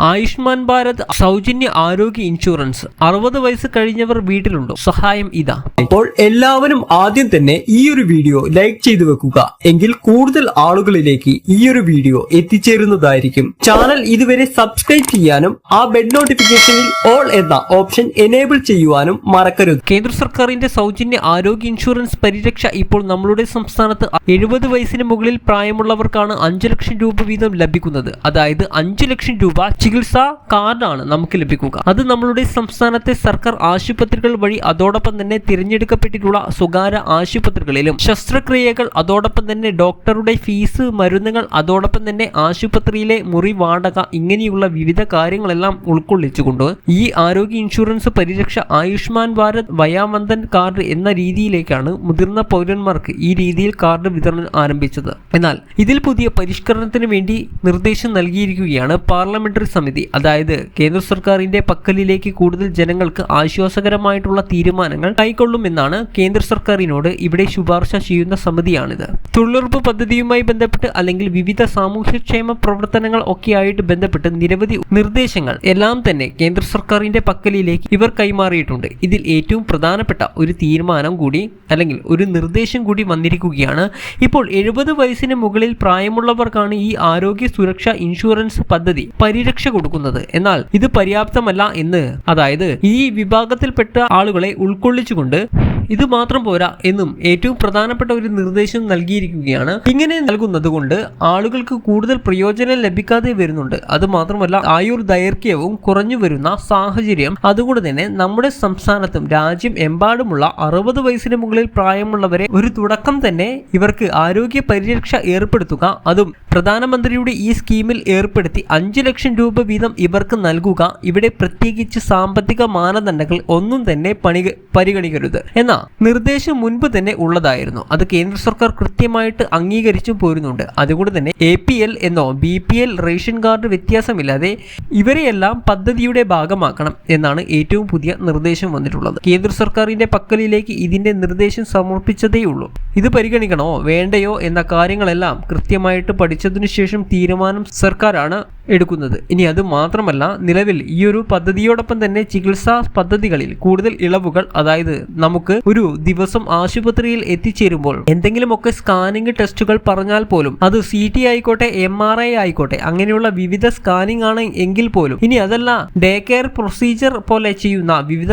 ആയുഷ്മാൻ ഭാരത് സൗജന്യ ആരോഗ്യ ഇൻഷുറൻസ്. അറുപത് വയസ്സ് കഴിഞ്ഞവർ വീട്ടിലുണ്ടോ? സഹായം ഇതാ. അപ്പോൾ എല്ലാവരും ആദ്യം തന്നെ ഈ ഒരു വീഡിയോ ലൈക്ക് ചെയ്തു വെക്കുക. എങ്കിൽ കൂടുതൽ ആളുകളിലേക്ക് ഈ ഒരു വീഡിയോ എത്തിച്ചേരുന്നതായിരിക്കും. ചാനൽ ഇതുവരെ സബ്സ്ക്രൈബ് ചെയ്യാനും ആ ബെഡ് നോട്ടിഫിക്കേഷനിൽ ഓൾ എന്ന ഓപ്ഷൻ എനേബിൾ ചെയ്യുവാനും മറക്കരുത്. കേന്ദ്ര സർക്കാരിന്റെ സൗജന്യ ആരോഗ്യ ഇൻഷുറൻസ് പരിരക്ഷ ഇപ്പോൾ നമ്മുടെ സംസ്ഥാനത്ത് എഴുപത് വയസ്സിന് മുകളിൽ പ്രായമുള്ളവർക്കാണ് അഞ്ചു ലക്ഷം രൂപ വീതം ലഭിക്കുന്നത്. അതായത് അഞ്ചു ലക്ഷം രൂപ ചികിത്സാ കാർഡാണ് നമുക്ക് ലഭിക്കുക. അത് നമ്മളുടെ സംസ്ഥാനത്തെ സർക്കാർ ആശുപത്രികൾ വഴി അതോടൊപ്പം തന്നെ തിരഞ്ഞെടുക്കപ്പെട്ടിട്ടുള്ള സ്വകാര്യ ആശുപത്രികളിലും ശസ്ത്രക്രിയകൾ അതോടൊപ്പം തന്നെ ഡോക്ടറുടെ ഫീസ് മരുന്നുകൾ അതോടൊപ്പം തന്നെ ആശുപത്രിയിലെ മുറി വാടക ഇങ്ങനെയുള്ള വിവിധ കാര്യങ്ങളെല്ലാം ഉൾക്കൊള്ളിച്ചുകൊണ്ട് ഈ ആരോഗ്യ ഇൻഷുറൻസ് പരിരക്ഷ ആയുഷ്മാൻ ഭാരത് വയാമന്ദൻ കാർഡ് എന്ന രീതിയിലേക്കാണ് മുതിർന്ന പൗരന്മാർക്ക് ഈ രീതിയിൽ കാർഡ് വിതരണം ആരംഭിച്ചത്. എന്നാൽ ഇതിൽ പുതിയ പരിഷ്കരണത്തിന് വേണ്ടി നിർദ്ദേശം നൽകിയിരിക്കുകയാണ് പാർലമെന്ററി സമിതി അതായത് കേന്ദ്ര സർക്കാരിന്റെ പക്കലിലേക്ക് കൂടുതൽ ജനങ്ങൾക്ക് ആശ്വാസകരമായിട്ടുള്ള തീരുമാനങ്ങൾ കൈക്കൊള്ളുമെന്നാണ് കേന്ദ്ര സർക്കാരിനോട് ഇവിടെ ശുപാർശ ചെയ്യുന്ന സമിതിയാണിത്. തൊഴിലുറപ്പ് പദ്ധതിയുമായി ബന്ധപ്പെട്ട് അല്ലെങ്കിൽ വിവിധ സാമൂഹ്യക്ഷേമ പ്രവർത്തനങ്ങൾ ഒക്കെയായിട്ട് ബന്ധപ്പെട്ട് നിരവധി നിർദ്ദേശങ്ങൾ എല്ലാം തന്നെ കേന്ദ്ര സർക്കാരിന്റെ പക്കലിലേക്ക് ഇവർ കൈമാറിയിട്ടുണ്ട്. ഇതിൽ ഏറ്റവും പ്രധാനപ്പെട്ട ഒരു തീരുമാനം കൂടി അല്ലെങ്കിൽ ഒരു നിർദ്ദേശം കൂടി വന്നിരിക്കുകയാണ്. ഇപ്പോൾ എഴുപത് വയസ്സിന് മുകളിൽ പ്രായമുള്ളവർക്കാണ് ഈ ആരോഗ്യ സുരക്ഷ ഇൻഷുറൻസ് പദ്ധതി പരിരക്ഷ കൊടുക്കുന്നത്. എന്നാൽ ഇത് പര്യാപ്തമല്ല എന്ന് അതായത് ഈ വിഭാഗത്തിൽപ്പെട്ട ആളുകളെ ഉൾക്കൊള്ളിച്ചുകൊണ്ട് ഇത് മാത്രം പോരാ എന്നും ഏറ്റവും പ്രധാനപ്പെട്ട ഒരു നിർദ്ദേശം നൽകിയിരിക്കുകയാണ്. ഇങ്ങനെ നൽകുന്നത് കൊണ്ട് ആളുകൾക്ക് കൂടുതൽ പ്രയോജനം ലഭിക്കാതെ വരുന്നുണ്ട്. അത് മാത്രമല്ല ആയുർ ദൈർഘ്യവും കുറഞ്ഞു വരുന്ന സാഹചര്യം. അതുകൊണ്ട് തന്നെ നമ്മുടെ സംസ്ഥാനത്തും രാജ്യം എമ്പാടുമുള്ള അറുപത് വയസ്സിന് മുകളിൽ പ്രായമുള്ളവരെ ഒരു തുടക്കം തന്നെ ഇവർക്ക് ആരോഗ്യ പരിരക്ഷ ഏർപ്പെടുത്തുക അതും പ്രധാനമന്ത്രിയുടെ ഈ സ്കീമിൽ ഏർപ്പെടുത്തി അഞ്ചു ലക്ഷം രൂപ വീതം ഇവർക്ക് നൽകുക. ഇവിടെ പ്രത്യേകിച്ച് സാമ്പത്തിക മാനദണ്ഡങ്ങൾ ഒന്നും തന്നെ പണി പരിഗണിക്കരുത് എന്ന നിർദ്ദേശം മുൻപ് തന്നെ ഉള്ളതായിരുന്നു. അത് കേന്ദ്ര സർക്കാർ കൃത്യമായിട്ട് അംഗീകരിച്ചും പോരുന്നുണ്ട്. അതുകൊണ്ട് തന്നെ എ പി എൽ എന്നോ B P L ration card വ്യത്യാസമില്ലാതെ ഇവരെയെല്ലാം പദ്ധതിയുടെ ഭാഗമാക്കണം എന്നാണ് ഏറ്റവും പുതിയ നിർദ്ദേശം വന്നിട്ടുള്ളത്. കേന്ദ്ര സർക്കാരിന്റെ പക്കലിലേക്ക് ഇതിന്റെ നിർദ്ദേശം സമർപ്പിച്ചതേയുള്ളൂ. ഇത് പരിഗണിക്കണോ? വേണ്ടയോ? എന്ന കാര്യങ്ങളെല്ലാം കൃത്യമായിട്ട് പഠിച്ചതിനു ശേഷം തീരുമാനം സർക്കാരാണ് എടുക്കുന്നത്. ഇനി അത് മാത്രമല്ല നിലവിൽ ഈ ഒരു പദ്ധതിയോടൊപ്പം തന്നെ ചികിത്സാ പദ്ധതികളിൽ കൂടുതൽ ഇളവുകൾ അതായത് നമുക്ക് ഒരു ദിവസം ആശുപത്രിയിൽ എത്തിച്ചേരുമ്പോൾ എന്തെങ്കിലുമൊക്കെ സ്കാനിങ് ടെസ്റ്റുകൾ പറഞ്ഞാൽ പോലും അത് സി ടി ആയിക്കോട്ടെ എം ആർ ഐ ആയിക്കോട്ടെ അങ്ങനെയുള്ള വിവിധ സ്കാനിങ് ആണ് എങ്കിൽ പോലും ഇനി അതല്ല ഡേ കെയർ പ്രൊസീജിയർ പോലെ ചെയ്യുന്ന വിവിധ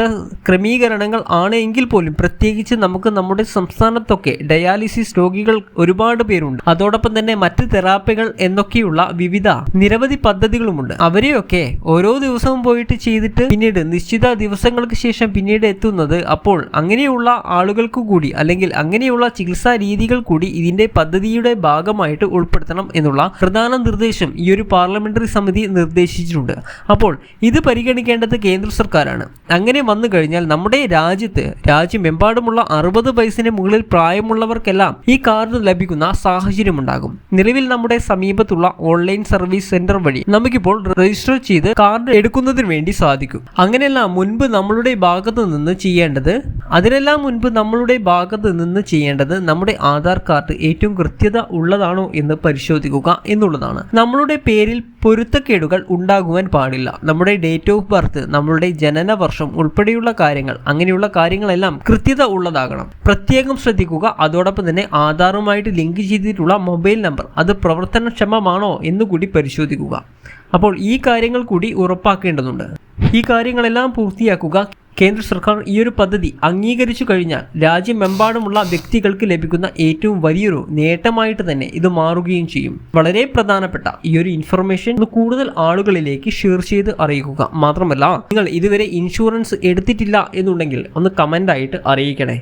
ക്രമീകരണങ്ങൾ ആണ് എങ്കിൽ പോലും പ്രത്യേകിച്ച് നമുക്ക് നമ്മുടെ സംസ്ഥാനത്തൊക്കെ ഡയാലിസിസ് രോഗികൾ ഒരുപാട് പേരുണ്ട്. അതോടൊപ്പം തന്നെ മറ്റ് തെറാപ്പികൾ എന്നൊക്കെയുള്ള വിവിധ നിരവധി പദ്ധതികളുമുണ്ട്. അവരെയൊക്കെ ഓരോ ദിവസവും പോയിട്ട് ചെയ്തിട്ട് പിന്നീട് നിശ്ചിത ദിവസങ്ങൾക്ക് ശേഷം പിന്നീട് എത്തുന്നത് അപ്പോൾ അങ്ങനെയുള്ള ആളുകൾക്ക് കൂടി അല്ലെങ്കിൽ അങ്ങനെയുള്ള ചികിത്സാ രീതികൾ കൂടി ഇതിന്റെ പദ്ധതിയുടെ ഭാഗമായിട്ട് ഉൾപ്പെടുത്തണം എന്നുള്ള പ്രധാന നിർദ്ദേശം ഈ ഒരു പാർലമെന്ററി സമിതി നിർദ്ദേശിച്ചിട്ടുണ്ട്. അപ്പോൾ ഇത് പരിഗണിക്കേണ്ടത് കേന്ദ്ര സർക്കാരാണ്. അങ്ങനെ വന്നു കഴിഞ്ഞാൽ നമ്മുടെ രാജ്യത്ത് രാജ്യമെമ്പാടുമുള്ള അറുപത് വയസ്സിന് മുകളിൽ പ്രായമുള്ളവർക്കെല്ലാം ഈ കാർഡ് ലഭിക്കുന്ന സാഹചര്യമുണ്ടാകും. നിലവിൽ നമ്മുടെ സമീപത്തുള്ള ഓൺലൈൻ സർവീസ് സെന്റർ നമുക്കിപ്പോൾ രജിസ്റ്റർ ചെയ്ത് കാർഡ് എടുക്കുന്നതിന് വേണ്ടി സാധിക്കും. അങ്ങനെയല്ല മുൻപ് നമ്മളുടെ ഭാഗത്ത് നിന്ന് ചെയ്യേണ്ടത് അതിനെല്ലാം മുൻപ് നമ്മളുടെ ഭാഗത്ത് നിന്ന് ചെയ്യേണ്ടത് നമ്മുടെ ആധാർ കാർഡ് ഏറ്റവും കൃത്യത ഉള്ളതാണോ എന്ന് പരിശോധിക്കുക എന്നുള്ളതാണ്. നമ്മളുടെ പേരിൽ പൊരുത്തക്കേടുകൾ ഉണ്ടാകുവാൻ പാടില്ല. നമ്മുടെ ഡേറ്റ് ഓഫ് ബർത്ത് നമ്മളുടെ ജനന വർഷം ഉൾപ്പെടെയുള്ള കാര്യങ്ങൾ അങ്ങനെയുള്ള കാര്യങ്ങളെല്ലാം കൃത്യത ഉള്ളതാകണം. പ്രത്യേകം ശ്രദ്ധിക്കുക അതോടൊപ്പം തന്നെ ആധാറുമായിട്ട് ലിങ്ക് ചെയ്തിട്ടുള്ള മൊബൈൽ നമ്പർ അത് പ്രവർത്തനക്ഷമമാണോ എന്നുകൂടി പരിശോധിക്കുക. അപ്പോൾ ഈ കാര്യങ്ങൾ കൂടി ഉറപ്പാക്കേണ്ടതുണ്ട്. ഈ കാര്യങ്ങളെല്ലാം പൂർത്തിയാക്കുക കേന്ദ്ര സർക്കാർ ഈ ഒരു പദ്ധതി അംഗീകരിച്ചു കഴിഞ്ഞാൽ രാജ്യമെമ്പാടുമുള്ള വ്യക്തികൾക്ക് ലഭിക്കുന്ന ഏറ്റവും വലിയൊരു നേട്ടമായിട്ട് തന്നെ ഇത് മാറുകയും ചെയ്യും. വളരെ പ്രധാനപ്പെട്ട ഈ ഒരു ഇൻഫർമേഷൻ കൂടുതൽ ആളുകളിലേക്ക് ഷെയർ ചെയ്ത് അറിയിക്കുക. മാത്രമല്ല നിങ്ങൾ ഇതുവരെ ഇൻഷുറൻസ് എടുത്തിട്ടില്ല എന്നുണ്ടെങ്കിൽ ഒന്ന് കമന്റായിട്ട് അറിയിക്കണേ.